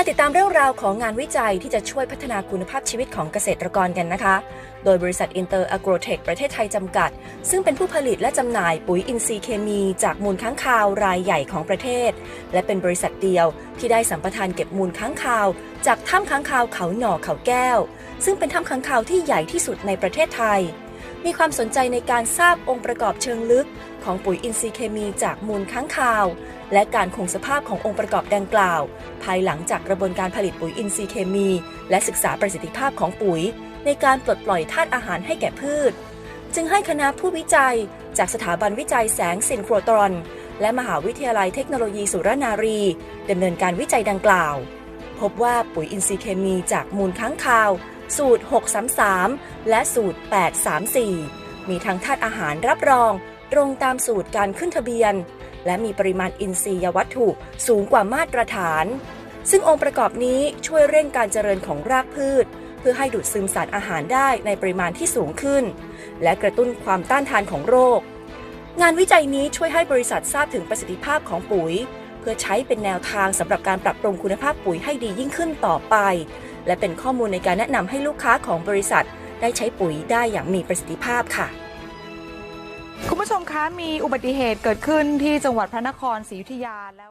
มาติดตามเรื่องราวของงานวิจัยที่จะช่วยพัฒนาคุณภาพชีวิตของเกษตรกรกันนะคะ โดยบริษัทอินเตอร์อโกรเทคประเทศไทยจำกัด ซึ่งเป็นผู้ผลิตและจำหน่ายปุ๋ยอินทรีย์เคมี จากมูลค้างคาวรายใหญ่ของประเทศ และเป็นบริษัทเดียวที่ได้สัมปทานเก็บมูลค้างคาว จากถ้ำค้างคาวเขาหน่อเขาแก้ว ซึ่งเป็นถ้ำค้างคาวที่ใหญ่ที่สุดในประเทศไทย มีความสนใจในการทราบองค์ประกอบเชิงลึก ของปุ๋ยอินทรีย์เคมีจากมูลค้างคาว และการคงสภาพขององค์ประกอบดังกล่าว ภายหลังจากกระบวนการผลิตปุ๋ยอินทรีย์เคมี และศึกษาประสิทธิภาพของปุ๋ย ในการปลดปล่อยธาตุอาหารให้แก่พืช จึงให้คณะผู้วิจัย จากสถาบันวิจัยแสงซินโครตรอน และมหาวิทยาลัยเทคโนโลยีสุรนารีดำเนินการวิจัยดังกล่าว พบว่าปุ๋ยอินทรีย์เคมีจากมูลค้างคาว สูตร 633 และสูตร 834 มีทั้งธาตุอาหารรับรอง ตรงตามสูตรการขึ้นทะเบียน และมีปริมาณอินทรียวัตถุสูงกว่ามาตรฐาน ซึ่งองค์ประกอบนี้ช่วยเร่งการเจริญของรากพืช เพื่อให้ดูดซึมสารอาหารได้ในปริมาณที่สูงขึ้น และกระตุ้นความต้านทานของโรค งานวิจัยนี้ช่วยให้บริษัททราบถึงประสิทธิภาพของปุ๋ย เพื่อใช้เป็นแนวทางสำหรับการปรับปรุงคุณภาพปุ๋ยให้ดียิ่งขึ้นต่อไป และเป็นข้อมูลในการแนะนำให้ลูกค้าของบริษัท ได้ใช้ปุ๋ยได้อย่างมีประสิทธิภาพค่ะ คุณผู้ชมคะมีอุบัติเหตุเกิดขึ้นที่จังหวัดพระนครศรีอยุธยาแล้ว